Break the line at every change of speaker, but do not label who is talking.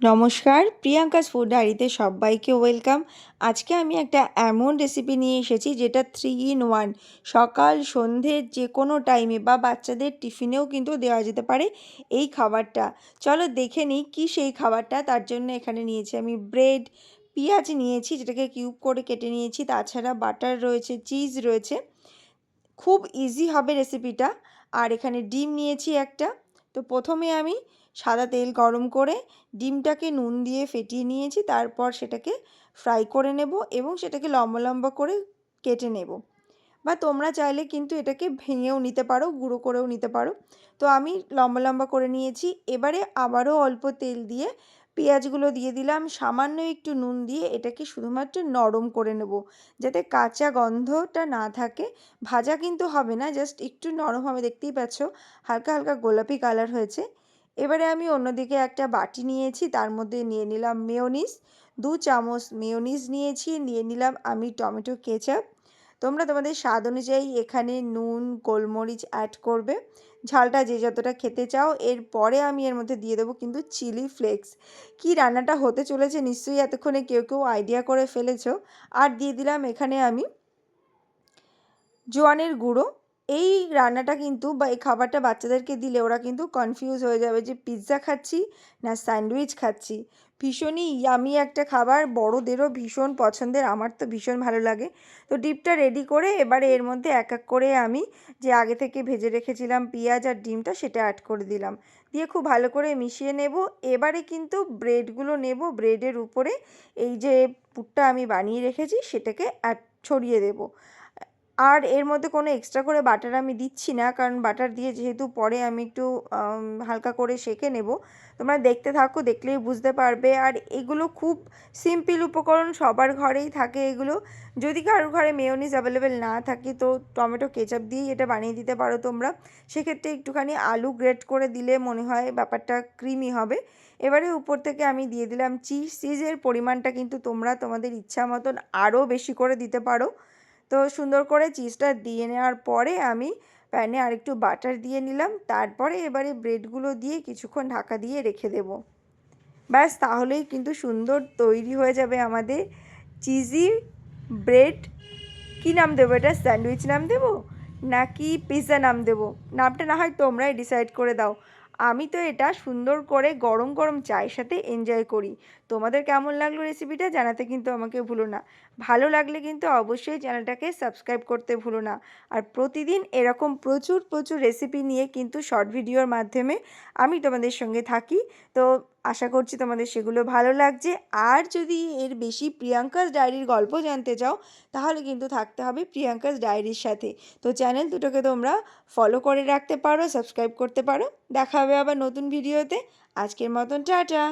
নমস্কার, Priyanka's food ডায়েরিতে সবাইকে ওয়েলকাম আজকে আমি একটা এমন রেসিপি নিয়ে এসেছি যেটা থ্রি ইন ওয়ান সকাল, সন্ধে যে কোনো টাইমে বা বাচ্চাদের টিফিনেও কিন্তু দেওয়া যেতে পারে এই খাবারটা। চলো দেখে নিই কী সেই খাবারটা, তার জন্য এখানে নিয়েছি আমি ব্রেড পেঁয়াজ নিয়েছি যেটাকে কিউব করে কেটে নিয়েছি, তাছাড়া বাটার রয়েছে চিজ রয়েছে। খুব ইজি হবে রেসিপিটা আর এখানে ডিম নিয়েছি একটা। তো প্রথমে আমি সাদা তেল গরম করে ডিমটাকে নুন দিয়ে ফেটিয়ে নিয়েছি, তারপর সেটাকে ফ্রাই করে নেব এবং সেটাকে লম্বা লম্বা করে কেটে নেব। বা তোমরা চাইলে কিন্তু এটাকে ভেঙেও নিতে পারো, গুঁড়ো করেও নিতে পারো। তো আমি লম্বা লম্বা করে নিয়েছি। এবারে আবারও অল্প তেল দিয়ে পেঁয়াজগুলো দিয়ে দিলাম। সামান্য একটু নুন দিয়ে এটাকে শুধুমাত্র নরম করে নেব। যাতে কাঁচা গন্ধটা না থাকে। ভাজা কিন্তু হবে না, জাস্ট একটু নরম হবে। দেখতেই পাচ্ছ, হালকা হালকা গোলাপি কালার হয়েছে। এবারে আমি অন্যদিকে একটা বাটি নিয়েছি, তার মধ্যে নিয়ে নিলাম মেয়োনিজ। দু চামচ মেয়োনিজ নিয়েছি, নিয়ে নিলাম আমি টমেটো কেচাপ। তোমরা তোমাদের স্বাদ অনুযায়ী এখানে নুন, গোলমরিচ অ্যাড করবে। ঝালটা যে যতটা খেতে চাও এরপরে আমি এর মধ্যে দিয়ে দেবো কিন্তু চিলি ফ্লেক্স। কি রান্নাটা হতে চলেছে নিশ্চয়ই এতক্ষণে কেউ কেউ আইডিয়া করে ফেলেছো। আর দিয়ে দিলাম এখানে আমি জোয়ানের গুঁড়ো। এই রান্নাটা কিন্তু বা এই খাবারটা বাচ্চাদেরকে দিলে ওরা কিন্তু কনফিউজ হয়ে যাবে যে পিৎজা খাচ্ছি না স্যান্ডউইচ খাচ্ছি। ভীষণই ইয়ামি একটা খাবার, বড়োদেরও ভীষণ পছন্দের, আমার তো ভীষণ ভালো লাগে। তো ডিপটা রেডি করে এবারে এর মধ্যে এক এক করে আমি যে আগে থেকে ভেজে রেখেছিলাম পেঁয়াজ আর ডিমটা সেটা অ্যাড করে দিলাম। দিয়ে খুব ভালো করে মিশিয়ে নেব। এবারে কিন্তু ব্রেডগুলো নেব ব্রেডের উপরে এই যে পুরটা আমি বানিয়ে রেখেছি সেটাকে অ্যাড ছড়িয়ে দেবো। আর এর মধ্যে কোনো এক্সট্রা করে বাটার আমি দিচ্ছি না, কারণ বাটার দিয়ে যেহেতু পরে আমি একটু হালকা করে সেঁকে নেব। তোমরা দেখতে থাকো, দেখলেই বুঝতে পারবে। আর এগুলো খুব সিম্পল উপকরণ, সবার ঘরেই থাকে এগুলো। যদি কারোর ঘরে মেয়োনিজ অ্যাভেলেবেল না থাকে, তো টমেটো কেচাপ দিয়েই এটা বানিয়ে দিতে পারো তোমরা। সেক্ষেত্রে একটুখানি আলু গ্রেট করে দিলে মনে হয় ব্যাপারটা ক্রিমি হবে। এবারে উপর থেকে আমি দিয়ে দিলাম চিজ চিজের পরিমাণটা কিন্তু তোমরা তোমাদের ইচ্ছা মতন আরও বেশি করে দিতে পারো। তো সুন্দর করে চিজটা দিয়ে নেওয়ার পরে আমি প্যানে আরেকটু বাটার দিয়ে নিলাম। তারপরে এবারে ব্রেডগুলো দিয়ে কিছুক্ষণ ঢাকা দিয়ে রেখে দেব। ব্যাস, তাহলেই কিন্তু সুন্দর তৈরি হয়ে যাবে আমাদের চিজি ব্রেড কী নাম দেবো এটা? স্যান্ডউইচ নাম দেবো? নাকি পিৎজা নাম দেবো? নামটা না হয় তোমরাই ডিসাইড করে দাও। আমি তো এটা সুন্দর করে গরম গরম চায়ের সাথে এনজয় করি। তোমাদের কেমন লাগল রেসিপিটা জানাতে কিন্তু আমাকে ভুলো না। ভালো লাগলে কিন্তু অবশ্যই চ্যানেলটাকে সাবস্ক্রাইব করতে ভুলো না। আর প্রতিদিন এরকম প্রচুর প্রচুর রেসিপি নিয়ে কিন্তু শর্ট ভিডিওর মাধ্যমে আমি তোমাদের সঙ্গে থাকি। তো আশা করছি তোমাদের সেগুলো ভালো লাগছে। আর যদি এর বেশি প্রিয়াঙ্কাস ডায়েরির গল্প জানতে চাও, তাহলে কিন্তু থাকতে হবে প্রিয়াঙ্কাস ডায়েরির সাথে। তো চ্যানেল দুটোকে তোমরা ফলো করে রাখতে পারো সাবস্ক্রাইব করতে পারো। দেখা হবে আবার নতুন ভিডিওতে আজকের মতন টাটা।